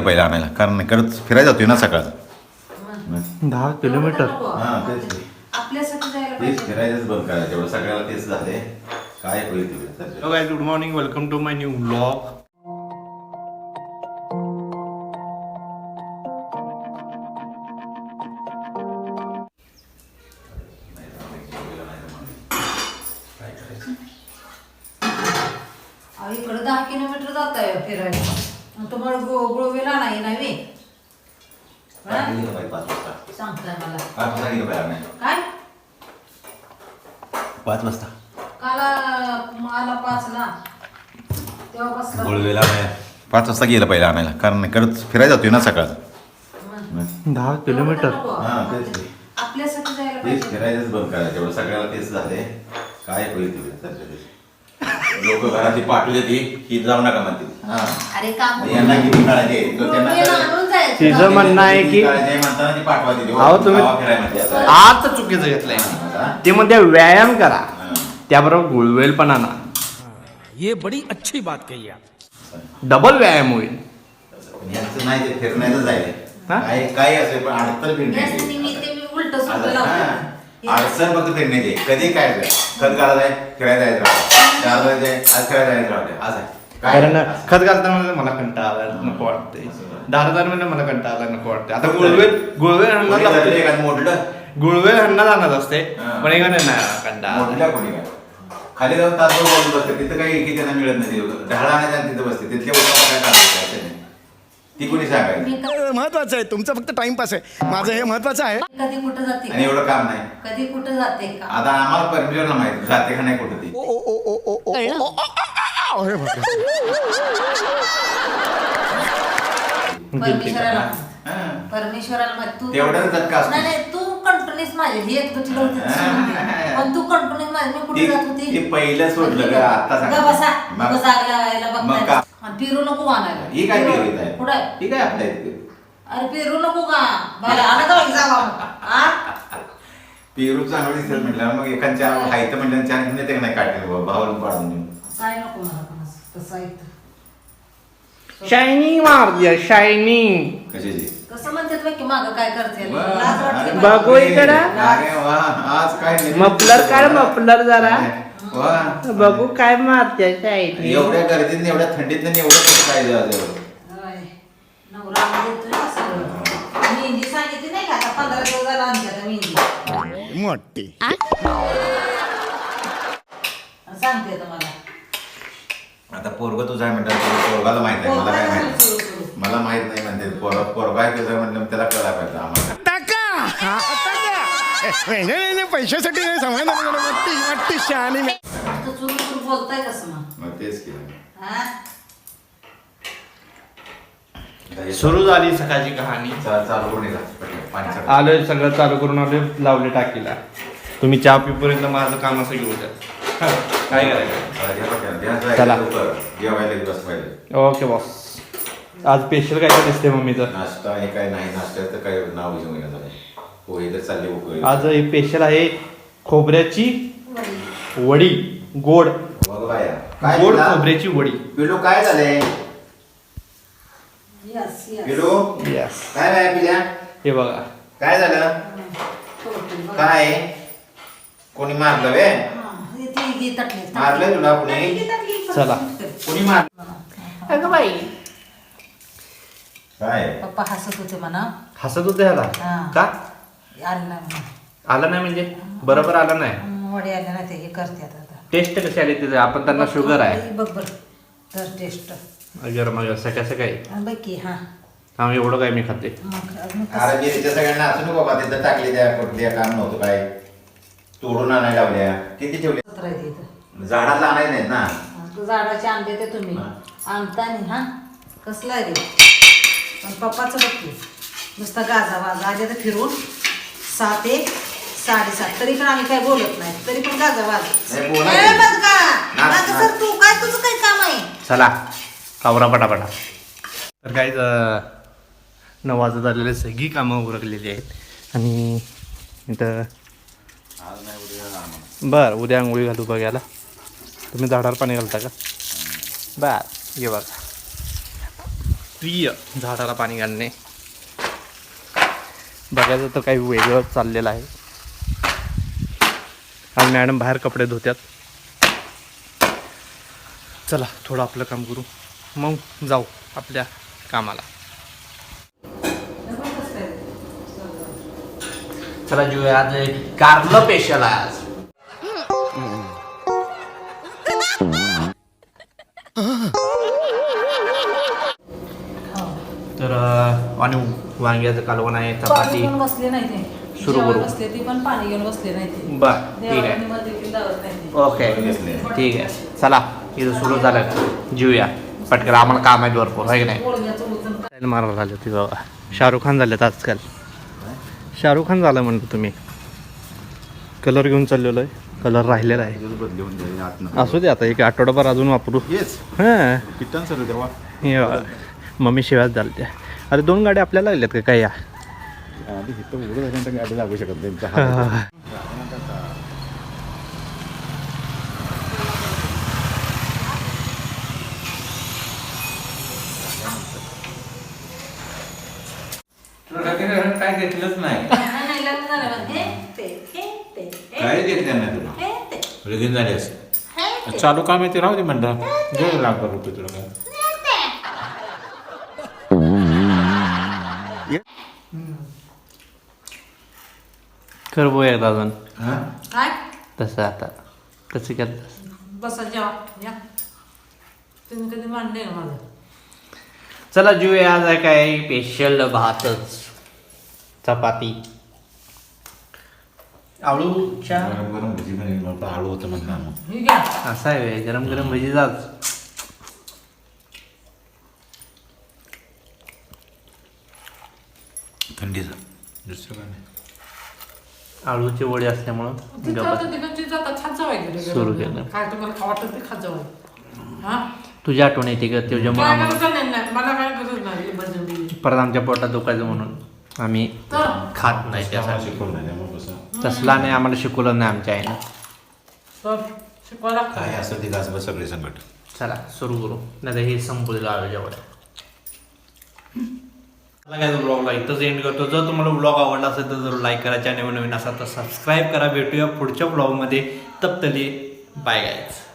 पहिला आणायला. कारण इकडं फिरायला जातोय ना सकाळ. दहा किलोमीटर. हा तेच की. आपल्यासाठी जायला तेच बंद करायचं. सगळ्याला तेच झाले. काय होईल तिकडे? Good morning welcome to my new blog इकडं दहा किलोमीटर जात आहे फिरायला. तुम्हाला नाही पाच वाजता? सांगताय मला. पाच वाजता गेलं पाहिजे आणायला. काय? पाच वाजता. काला मला पाचला तेव्हा बसला. गोळवेला पाच वाजता गेलं पहिला आणायला कारण इकडं फिरायला जातोय ना सकाळ दहा किलोमीटर. हा तेच. आपल्यासाठी जायला तेच पाहिजे. फिरायचंच बंद करायचं सगळ्याला तेच झाले. काय होईल लोक घराची पाठवली ती की जाऊ नका हा. अरे काम यांना किती काळजी आहे? तो त्यांना गोवेला कळलं. आणून जायचं. तिचं म्हणणं आहे की म्हणताना ती पाठवा दिली. अहो, तुम्ही- गावा फिरायला म्हणते आता. आज चुकीचं घेतलंय हा. ते म्हणते व्यायाम करा हा. त्याबरोबर गुळवेल पण आणा ये बड़ी अच्छी बात कही आप डबल व्यायाम होईल पण यांचं नाही ते फिरण्याचं जाईल हा? काय काय असेल पण अडचण फिरण्याची मी ते मी उलट हा. अडचण फक्त फिरण्याची कधी काय? खत घालायला आहे फिरायला जायचं राहतं. आहे. काय कारण. खत घालताना म्हणलं मला कंटाळा आला नको वाटते दारदार म्हणलं मला कंटाळा आला नको वाटते आता जर असते एखादं मोडलं गुळवेल हन्नात आणत असते. पण एखादं नाही कंटाळा कोणी काय खाली जाऊन तासभर बोलून बसते तिथं काही एकी त्यांना मिळत नाही ढाळा आणि तिथं बसते तिथल्या काय. ती कोणी सांगायची मी क- महत्वाचं आहे तुमचं फक्त टाइमपास आहे माझं हे महत्वाचं आहे कधी कुठं जाते आणि एवढं काम नाही कधी कुठं जाते का आता आम्हाला परमेश्वरला माहिती जाते का नाही कुठं ती ओ ओ ओ ओ ओ ओ ओ, ओ, आ, अरे बापरे. परमेश्वराला हा. परमेश्वराला माहीत तू तेवढंच झटका असतो. नाही नाही तू कंटिन्यूस माझी ही एक तुझी होती ती सोडून दे. पण तू कंटिन्यूस माझी मी कुठे ती- जात होती ती पहिलं सोडलं आता. ग बसा मग- बसा आग लावायला मग बघताय का? आणि फिरू नको आणायला? ही काय पेरीत आहे? कुठं आहे? ही काय आपल्या इथे अरे फिरू नको का? आ? पेरू चांगलं दिसत म्हटलं मग एखाद चार हायचं म्हटलं चार घेऊन येते का नाही काटेल भावाला पाडून काय नको मला पण असं. तसं ऐकतं शायनिंग मार शायनिंग कशाची? कसं म्हणतात बघ की मागं काय करते? वा, लाज वाटते अरे मला. बघू इकडं. अरे वा, आज काय नाही. मफलर काढ मफलर जरा. वा. बघू काय मारते शायनिंग एवढ्या गर्दीत एवढ्या थंडीत एवढं कसं काय झालं होय. नवरा आम्ही देतोय ना सगळं. मेहंदी सांगितली नाही का? आता पंधरा दिवस झाला आमच्याकडे मेहंदी. मोठी. सांगते तुम्हाला. आता पोरग तुझा आहे म्हणतात पोरगाला माहीत नाही मला काय माहीत. मला माहीत नाही म्हणते पोरगा पोरगा आहे तुझा म्हणलं त्याला कळायला पाहिजे आम्हाला. पैशासाठी नाही समजलं वाटते शहाणी मी. आता चुरू चुरू बोलताय कसं मग मग तेच केलं हा? सुरू झाली सकाळची कहाणी. चा- चालू. पटकन, पाणी. आलोय सगळं चालू करून आलोय लावले टाकीला. तुम्ही चहा पिपर्यंत माझं काम असं घेऊ द्या हा, काय करायचं? चला, घ्या पटकन. घ्या, जा, चला. लवकर. जेवायला बस पाहिजे ओके बॉस. आज स्पेशल काय काय दिसते मम्मीचं? नाश्ता हे काय नाही नाश्त्याचं काय नाव घेऊन झालं पोहे तर चालले उकळी आज हे स्पेशल आहे खोबऱ्याची वडी गोड. काय गोड झालं? खोबऱ्याची वडी. पिलू काय झालंय? यस यस पिलू यस काय पिल्या? हे बघा. काय झालं? काय? कोणी मारलं वे? मारलंय तुला कोणी? चला. कोणी मार अगं बाई. काय? पप्पा हसत होते म्हणा. हसत होते ह्याला? हा. का? आले नाही आला नाही म्हणजे? बरोबर आला नाही? हं, वडे आले नाही ते हे करते आता. टेस्ट कशी आली तिथे? आपण त्यांना शुगर आहे. बघ बघ. तर टेस्ट गरम गरम सकाळ सकाळी. बघ की हा. हा एवढं काय मी खाते. अरे सगळ्यांना असू नको बाबा तिथं टाकले कुठल्या काम नव्हतं काय. तोडून आणायला लावल्या. किती ठेवले? सत्र आहे तिथं. झाडाला आणायला नाहीत ना? तू झाडाचे आंबे ते तुम्ही. हा. आणतानी हा. कसला आहे रे पण पप्पाचं बघ नुसता गाजा वाजा आले तर फिरून. सात एक साडेसात तरी पण आम्ही काय बोलत नाही. तरी पण गाजा नाही, सर नाच. तू काय तुझं काय काम आहे? चला कावरा पटापटा. तर काहीच नऊ वाजत आलेले सगळी कामं उरकलेली आहेत. आणि इथं बर उद्या आंघोळी घालू बघायला. तुम्ही झाडावर पाणी घालता का? बर ये बघा. राष्ट्रीय झाडाला पाणी घालणे. बघायचं तर काही वेगळं चाललेलं आहे. आज मॅडम बाहेर कपडे धुत्यात. चला थोडं आपलं काम करू. मग जाऊ आपल्या कामाला. चला जो आज कारलं पेशल आहे आज. तर आणि वांग्याचं कालवण आहे चपाती. बसले नाही ते. सुरू करू. बसले ती पण पाणी घेऊन बसले नाही ते. बर ठीक आहे. ओके. ठीक आहे. चला इथं सुरू झालं. जीवया पटकन आम्हाला काम आहे भरपूर आहे की नाही? मारायला झाले ती बाबा. शाहरुख खान झालेत आजकाल. शाहरुख खान झालं म्हणतो तुम्ही. कलर घेऊन चाललेलो आहे. कलर राहिलेला आहे. असू दे आता एक आठवडाभर अजून वापरू. येस. हां. हे. मम्मी शिव्याच झाल्या त्या अरे दोन गाड्या आपल्याला लागल्यात का? काय या? आधी इथं उघडं झाल्यानंतर गाडी लागू शकत नाही. त्यांचा काय घेतलंच नाही. काय घेतलं नाही तुला? हे, ते, लगीन झाले असं हे. चालू काम आहे ते राहू दे म्हणलं. दीड लाख रुपये तुला काय. कर बो एकदा अजून. हा? काय? तसं आता. कसं केलं बसा जेवा या. तुम्ही कधी मांडले ना माझं? चला जीवया. आज आहे काय? स्पेशल भातच. चपाती. आळूच्या गरम गरम भजी बनवली. मला आळू होतं म्हणलं मग हे घ्या. असं आहे व्हय, गरम गरम भजी जाच थंडीचं दुसरं काय नाही. आळूचे वडे असल्यामुळं गप्पा. सुरू केलं. काय तुम्हाला खावं वाटतं ते खात जावाय हा? तुझ्या आठवण येते का? भजन परत आमच्या पोटात दुखायचं म्हणून आम्ही तर? खात नाही आम्हाला त्यासाठी तसला नाही आम्हाला शिकवलं नाही आमच्या आईनं. काय असं ते घास बस सगळे संकट. चला सुरू करू. नाही तर हे संपू दिलं आळूच्या वड्या. मला काय ब्लॉगला इथंच एंड करतो. जर तुम्हाला ब्लॉग आवडला असेल तर जरूर लाईक करा. चॅनल नवीन असा तर सबस्क्राईब करा. भेटूया पुढच्या ब्लॉगमध्ये तप्तली बाय गायच